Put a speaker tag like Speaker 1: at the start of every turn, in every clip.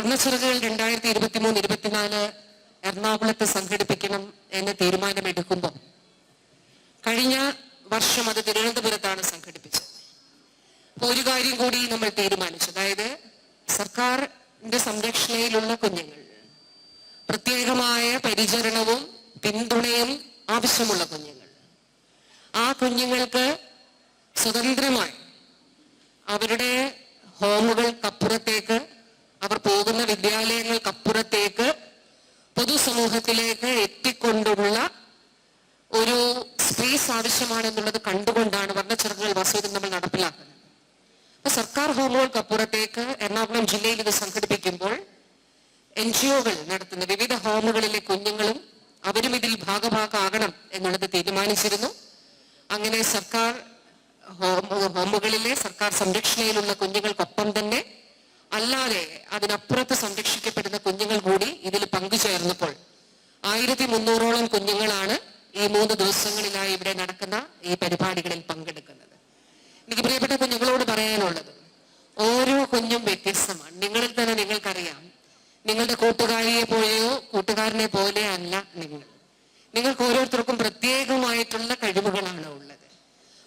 Speaker 1: വർണച്ചിറകുകൾ രണ്ടായിരത്തി ഇരുപത്തി മൂന്ന് ഇരുപത്തിനാല് എറണാകുളത്ത് സംഘടിപ്പിക്കണം എന്ന് തീരുമാനമെടുക്കുമ്പോൾ കഴിഞ്ഞ വർഷം അത് തിരുവനന്തപുരത്താണ് സംഘടിപ്പിച്ചത്. ഒരു കാര്യം കൂടി നമ്മൾ തീരുമാനിച്ചു. അതായത് സർക്കാരിന്റെ സംരക്ഷണയിലുള്ള കുഞ്ഞുങ്ങൾ പ്രത്യേകമായ പരിചരണവും പിന്തുണയും ആവശ്യമുള്ള കുഞ്ഞുങ്ങൾ ആ കുഞ്ഞുങ്ങൾക്ക് സ്വതന്ത്രമായി അവരുടെ ഹോമുകൾക്കപ്പുറത്തേക്ക് അവർ പോകുന്ന വിദ്യാലയങ്ങൾക്കപ്പുറത്തേക്ക് പൊതുസമൂഹത്തിലേക്ക് എത്തിക്കൊണ്ടുള്ള ഒരു സ്പേസ് ആവശ്യമാണെന്നുള്ളത് കണ്ടുകൊണ്ടാണ് വർണച്ചെറുകൾ വസൂതം നമ്മൾ നടപ്പിലാക്കുന്നത്. അപ്പൊ സർക്കാർ ഹോമുകൾക്കപ്പുറത്തേക്ക് എറണാകുളം ജില്ലയിൽ ഇത് സംഘടിപ്പിക്കുമ്പോൾ എൻ ജി ഒകൾ നടത്തുന്ന വിവിധ ഹോമുകളിലെ കുഞ്ഞുങ്ങളും അവരും ഇതിൽ ഭാഗഭാഗമാകണം എന്നുള്ളത് തീരുമാനിച്ചിരുന്നു. അങ്ങനെ സർക്കാർ ഹോമ- ഹോമുകളിലെ സർക്കാർ സംരക്ഷണയിലുള്ള കുഞ്ഞുങ്ങൾക്കൊപ്പം തന്നെ അല്ലാതെ അതിനപ്പുറത്ത് സംരക്ഷിക്കപ്പെടുന്ന കുഞ്ഞുങ്ങൾ കൂടി ഇതിൽ പങ്കുചേർന്നപ്പോൾ ആയിരത്തി മുന്നൂറോളം കുഞ്ഞുങ്ങളാണ് ഈ മൂന്ന് ദിവസങ്ങളിലായി ഇവിടെ നടക്കുന്ന ഈ പരിപാടികളിൽ പങ്കെടുക്കുന്നത്. എനിക്ക് പ്രിയപ്പെട്ട കുഞ്ഞുങ്ങളോട് പറയാനുള്ളത് ഓരോ കുഞ്ഞും വ്യത്യസ്തമാണ്. നിങ്ങളിൽ തന്നെ നിങ്ങൾക്കറിയാം നിങ്ങളുടെ കൂട്ടുകാരിയെ പോലെയോ കൂട്ടുകാരനെ പോലെ അല്ല നിങ്ങൾ നിങ്ങൾക്ക് ഓരോരുത്തർക്കും പ്രത്യേകമായിട്ടുള്ള കഴിവുകളാണ് ഉള്ളത്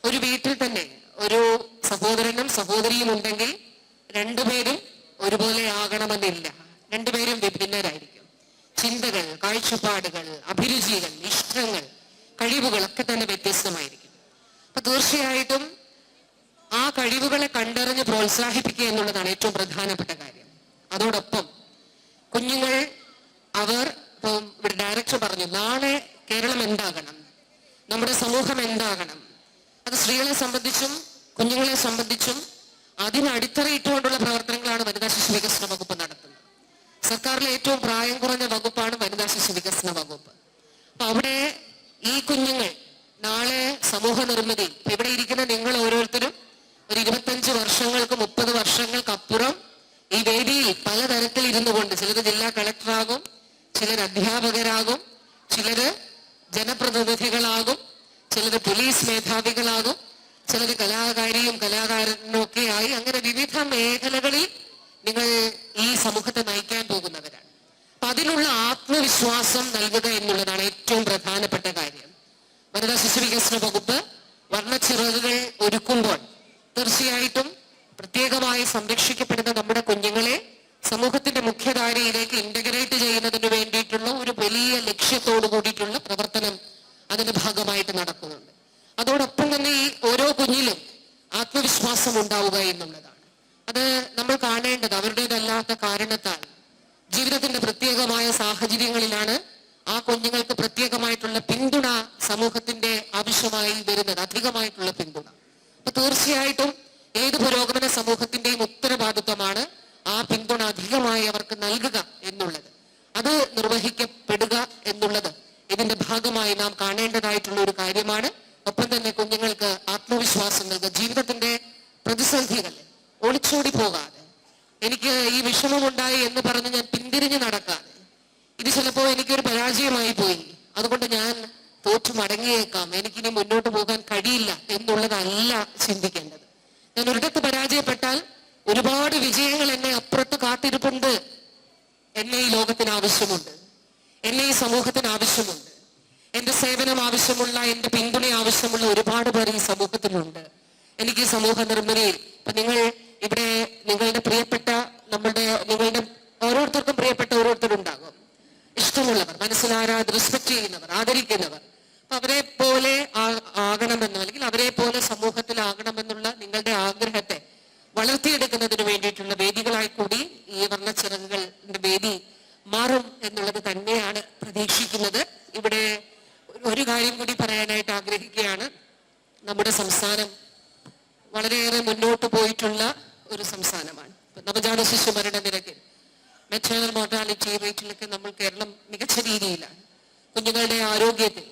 Speaker 1: ഒരു വീട്ടിൽ തന്നെ ഒരു സഹോദരനും സഹോദരിയും ഉണ്ടെങ്കിൽ രണ്ടുപേരും ഒരുപോലെ ആകണമെന്നില്ല രണ്ടുപേരും വിഭിന്നരായിരിക്കും. ചിന്തകൾ കാഴ്ചപ്പാടുകൾ അഭിരുചികൾ ഇഷ്ടങ്ങൾ കഴിവുകളൊക്കെ തന്നെ വ്യത്യസ്തമായിരിക്കും. അപ്പൊ തീർച്ചയായിട്ടും ആ കഴിവുകളെ കണ്ടറിഞ്ഞ് പ്രോത്സാഹിപ്പിക്കുക എന്നുള്ളതാണ് ഏറ്റവും പ്രധാനപ്പെട്ട കാര്യം. അതോടൊപ്പം കുഞ്ഞുങ്ങൾ അവർ ഇവിടെ ഡയറക്ടർ പറഞ്ഞു നാളെ കേരളം എന്താകണം? നമ്മുടെ സമൂഹം എന്താകണം? അത് സ്ത്രീകളെ സംബന്ധിച്ചും കുഞ്ഞുങ്ങളെ സംബന്ധിച്ചും അതിനടിത്തറയിട്ടുകൊണ്ടുള്ള പ്രവർത്തനങ്ങളാണ് വനിതാ ശിശു വികസന വകുപ്പ് സർക്കാരിലെ ഏറ്റവും പ്രായം കുറഞ്ഞ വകുപ്പാണ് വനിതാ ശിശു വികസന വകുപ്പ്. അപ്പൊ അവിടെ ഈ കുഞ്ഞുങ്ങൾ നാളെ സമൂഹ നിർമ്മിതി ഇവിടെ ഇരിക്കുന്ന നിങ്ങൾ ഓരോരുത്തരും ഒരു ഇരുപത്തഞ്ച് വർഷങ്ങൾക്ക് മുപ്പത് വർഷങ്ങൾക്കപ്പുറം ഈ വേദിയിൽ പലതരത്തിൽ ഇരുന്നു കൊണ്ട് ചിലർ ജില്ലാ കളക്ടറാകും ചിലർ അധ്യാപകരാകും ചിലര് ജനപ്രതിനിധികളാകും ചിലര് പോലീസ് മേധാവികളാകും ചിലര് കലാകാരിയും കലാകാരനും ഒക്കെ ആയി അങ്ങനെ വിവിധ മേഖലകളിൽ നിങ്ങൾ ഈ സമൂഹത്തെ നയിക്കാൻ പോകുന്നവരാണ്. അപ്പൊ അതിനുള്ള ആത്മവിശ്വാസം നൽകുക എന്നുള്ളതാണ് ഏറ്റവും പ്രധാനപ്പെട്ട കാര്യം. വനിതാ ശിശു വികസന വകുപ്പ് വർണച്ചിറകുകൾ ഒരുക്കുമ്പോൾ തീർച്ചയായിട്ടും പ്രത്യേകമായി സംരക്ഷിക്കപ്പെടുന്ന നമ്മുടെ കുഞ്ഞുങ്ങളെ സമൂഹത്തിന്റെ മുഖ്യധാരയിലേക്ക് ഇന്റഗ്രേറ്റ് ചെയ്യുന്നതിന് വേണ്ടിയിട്ടുള്ള ഒരു വലിയ ലക്ഷ്യത്തോടു കൂടിയിട്ടുള്ള പ്രവർത്തനം അതിന്റെ ഭാഗമായിട്ട് നടക്കുന്നുണ്ട്. അതോടൊപ്പം തന്നെ ഈ ഓരോ കുഞ്ഞിലും ആത്മവിശ്വാസം ഉണ്ടാവുക എന്നുള്ളതാണ്. അത് നമ്മൾ കാണേണ്ടത് അവരുടേതല്ലാത്ത കാരണത്താൽ. ജീവിതത്തിന്റെ പ്രത്യേകമായ സാഹചര്യങ്ങളിലാണ് ആ കുഞ്ഞുങ്ങൾക്ക് പ്രത്യേകമായിട്ടുള്ള പിന്തുണ സമൂഹത്തിന്റെ ആവശ്യമായി വരുന്നത് അധികമായിട്ടുള്ള പിന്തുണ. അപ്പൊ തീർച്ചയായിട്ടും ഏത് പുരോഗമന സമൂഹത്തിന്റെയും ഉത്തരവാദിത്വമാണ് ആ പിന്തുണ അധികമായി അവർക്ക് നൽകുക എന്നുള്ളത്. അത് നിർവഹിക്കപ്പെടുക എന്നുള്ളത് ഇതിന്റെ ഭാഗമായി നാം കാണേണ്ടതായിട്ടുള്ള ഒരു കാര്യമാണ്. ഒപ്പം തന്നെ കുഞ്ഞുങ്ങൾക്ക് ആത്മവിശ്വാസം നൽകുക ജീവിതത്തിന്റെ പ്രതിസന്ധികൾ ഒളിച്ചോടി പോകാതെ. എനിക്ക് ഈ വിഷമമുണ്ടായി എന്ന് പറഞ്ഞ് ഞാൻ പിന്തിരിഞ്ഞ് നടക്കാതെ. ഇത് ചിലപ്പോ എനിക്കൊരു പരാജയമായി പോയി. അതുകൊണ്ട് ഞാൻ തോറ്റു മടങ്ങിയേക്കാം. എനിക്കിനി മുന്നോട്ട് പോകാൻ കഴിയില്ല എന്നുള്ളതല്ല ചിന്തിക്കേണ്ടത്. ഞാൻ ഒരിടത്ത് പരാജയപ്പെട്ടാൽ ഒരുപാട് വിജയങ്ങൾ എന്നെ അപ്പുറത്ത് കാത്തിരിപ്പുണ്ട്. എന്നെ ഈ ലോകത്തിന് ആവശ്യമുണ്ട്. എന്നെ ഈ സമൂഹത്തിന് ആവശ്യമുണ്ട്. എന്റെ സേവനം ആവശ്യമുള്ള എന്റെ പിന്തുണ ആവശ്യമുള്ള ഒരുപാട് പേർ ഈ സമൂഹത്തിലുണ്ട്. എനിക്ക് സമൂഹ നിർമ്മിതിയിൽ ഇപ്പൊ നിങ്ങൾ ഇവിടെ നിങ്ങളുടെ പ്രിയപ്പെട്ട നമ്മളുടെ നിങ്ങളുടെ ഓരോരുത്തർക്കും പ്രിയപ്പെട്ട ഓരോരുത്തരുണ്ടാകും. ഇഷ്ടമുള്ളവർ മനസ്സിലാരാ റെസ്പെക്ട് ചെയ്യുന്നവർ ആദരിക്കുന്നവർ. അപ്പൊ അവരെ പോലെ ആകണമെന്നോ അല്ലെങ്കിൽ അവരെ പോലെ സമൂഹത്തിലാകണമെന്നുള്ള നിങ്ങളുടെ ആഗ്രഹത്തെ വളർത്തിയെടുക്കുന്നതിന് വേണ്ടിയിട്ടുള്ള വേദികളായി കൂടി ഈ വർണച്ചിറകുകളുടെ വേദി മാറും എന്നുള്ളത് തന്നെയാണ് പ്രതീക്ഷിക്കുന്നത്. ഇവിടെ ഒരു കാര്യം കൂടി പറയാനായിട്ട് ആഗ്രഹിക്കുകയാണ്. നമ്മുടെ സംസ്ഥാനം വളരെയേറെ മുന്നോട്ട് പോയിട്ടുള്ള ഒരു സംസ്ഥാനമാണ്. നവജാത ശിശു മരണ നിരക്കിൽ മെറ്റേണൽ മോർട്ടാലിറ്റി റേറ്റിലൊക്കെ നമ്മൾ കേരളം മികച്ച രീതിയിലാണ്. കുഞ്ഞുങ്ങളുടെ ആരോഗ്യത്തിൽ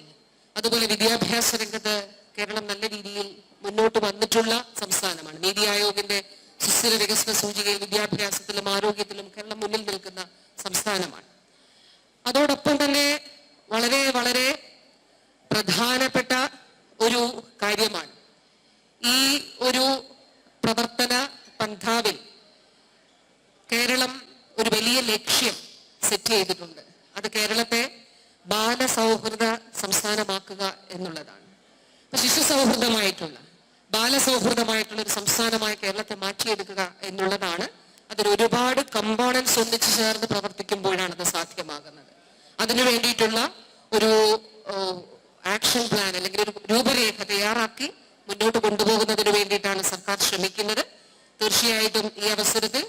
Speaker 1: അതുപോലെ വിദ്യാഭ്യാസ രംഗത്ത് കേരളം നല്ല രീതിയിൽ മുന്നോട്ട് വന്നിട്ടുള്ള സംസ്ഥാനമാണ്. നീതി ആയോഗിന്റെ സുസ്ഥിര വികസന സൂചികയിൽ വിദ്യാഭ്യാസത്തിലും ആരോഗ്യത്തിലും കേരളം മുന്നിൽ നിൽക്കുന്ന സംസ്ഥാനമാണ് അതോടൊപ്പം തന്നെ വളരെ വളരെ പ്രധാനപ്പെട്ട ഒരു കാര്യമാണ് ഈ ഒരു പന്ഥാവിൽ കേരളം ഒരു വലിയ ലക്ഷ്യം സെറ്റ് ചെയ്തിട്ടുണ്ട്. അത് കേരളത്തെ ബാലസൗഹൃദ സംസ്ഥാനമാക്കുക എന്നുള്ളതാണ്. ശിശു സൗഹൃദമായിട്ടുള്ള ബാലസൗഹൃദമായിട്ടുള്ള ഒരു സംസ്ഥാനമായി കേരളത്തെ മാറ്റിയെടുക്കുക എന്നുള്ളതാണ്. അതിൽ ഒരുപാട് കമ്പോണൻസ് ഒന്നിച്ചു ചേർന്ന് പ്രവർത്തിക്കുമ്പോഴാണ് അത് സാധ്യമാകുന്നത്. അതിനു വേണ്ടിയിട്ടുള്ള ഒരു ആക്ഷൻ പ്ലാൻ അല്ലെങ്കിൽ ഒരു രൂപരേഖ തയ്യാറാക്കി മുന്നോട്ട് കൊണ്ടുപോകുന്നതിന് വേണ്ടിയിട്ടാണ് സർക്കാർ ശ്രമിക്കുന്നത്. തീർച്ചയായിട്ടും ഈ അവസരത്തിൽ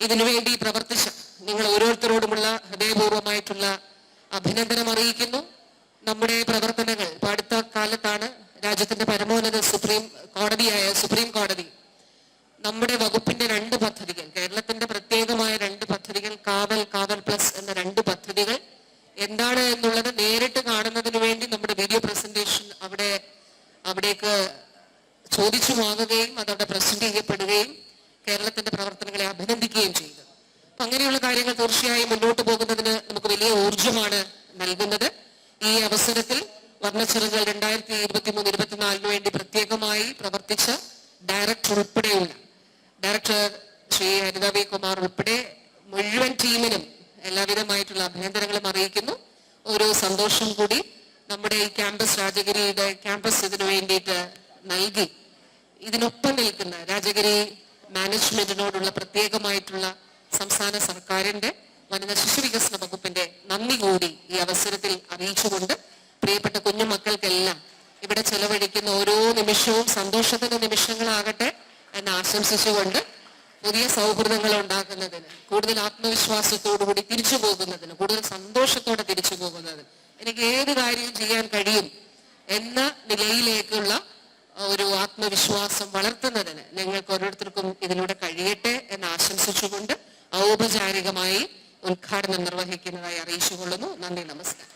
Speaker 1: ഇതിനുവേണ്ടി പ്രവർത്തിച്ച നിങ്ങൾ ഓരോരുത്തരോടുമുള്ള ഹൃദയപൂർവമായിട്ടുള്ള അഭിനന്ദനം അറിയിക്കുന്നു. നമ്മുടെ പ്രവർത്തനങ്ങൾ അടുത്ത കാലത്താണ് രാജ്യത്തിന്റെ പരമോന്നത സുപ്രീം കോടതിയായ സുപ്രീം കോടതി നമ്മുടെ വകുപ്പിന്റെ രണ്ട് പദ്ധതികൾ കേരളത്തിന്റെ പ്രത്യേകമായ രണ്ട് പദ്ധതികൾ കാവൽ കാവൽ പ്ലസ് എന്ന രണ്ട് പദ്ധതികൾ എന്താണ് എന്നുള്ളത് നേരിട്ട് കാണുന്നതിന് വേണ്ടി നമ്മുടെ വീഡിയോ പ്രസന്റേഷൻ അവിടെ അവിടേക്ക് ചോദിച്ചു വാങ്ങുകയും അതവിടെ പ്രസന്റ് ചെയ്യപ്പെടുകയും കേരളത്തിന്റെ പ്രവർത്തനങ്ങളെ അഭിനന്ദിക്കുകയും ചെയ്തു. അങ്ങനെയുള്ള കാര്യങ്ങൾ തീർച്ചയായും മുന്നോട്ട് പോകുന്നതിന് നമുക്ക് വലിയ ഊർജമാണ് നൽകുന്നത്. ഈ അവസരത്തിൽ വർണച്ചെറുകൾ രണ്ടായിരത്തി ഇരുപത്തി മൂന്ന് ഇരുപത്തിനാലിന് വേണ്ടി പ്രത്യേകമായി പ്രവർത്തിച്ച ഡയറക്ടർ ഉൾപ്പെടെയുള്ള ഡയറക്ടർ ശ്രീ ഹരിത വി കുമാർ ഉൾപ്പെടെ മുഴുവൻ ടീമിനും എല്ലാവിധമായിട്ടുള്ള അഭിനന്ദനങ്ങളും അറിയിക്കുന്നു. ഒരു സന്തോഷം കൂടി നമ്മുടെ ഈ ക്യാമ്പസ് രാജഗിരിയുടെ ക്യാമ്പസ് ഇതിനു വേണ്ടിയിട്ട് നൽകി. ഇതിനൊപ്പം നിൽക്കുന്ന രാജഗിരി മാനേജ്മെന്റിനോടുള്ള പ്രത്യേകമായിട്ടുള്ള സംസ്ഥാന സർക്കാരിന്റെ വനിതാ ശിശു വികസന വകുപ്പിന്റെ നന്ദി കൂടി ഈ അവസരത്തിൽ അറിയിച്ചുകൊണ്ട് പ്രിയപ്പെട്ട കുഞ്ഞുമക്കൾക്കെല്ലാം ഇവിടെ ചെലവഴിക്കുന്ന ഓരോ നിമിഷവും സന്തോഷത്തിന്റെ നിമിഷങ്ങളാകട്ടെ എന്ന് ആശംസിച്ചുകൊണ്ട് പുതിയ സൗഹൃദങ്ങൾ ഉണ്ടാക്കുന്നതിന് കൂടുതൽ ആത്മവിശ്വാസത്തോടുകൂടി തിരിച്ചു പോകുന്നതിന് കൂടുതൽ സന്തോഷത്തോടെ തിരിച്ചു പോകുന്നതിന് എനിക്ക് ഏത് കാര്യവും ചെയ്യാൻ കഴിയും എന്ന നിലയിലേക്കുള്ള ഒരു ആത്മവിശ്വാസം വളർത്തുന്നതിന് ഞങ്ങൾക്ക് ഓരോരുത്തർക്കും ഇതിലൂടെ കഴിയട്ടെ എന്ന് ആശംസിച്ചുകൊണ്ട് ഔപചാരികമായി ഉദ്ഘാടനം നിർവഹിക്കുന്നതായി അറിയിച്ചുകൊള്ളുന്നു. നന്ദി നമസ്കാരം.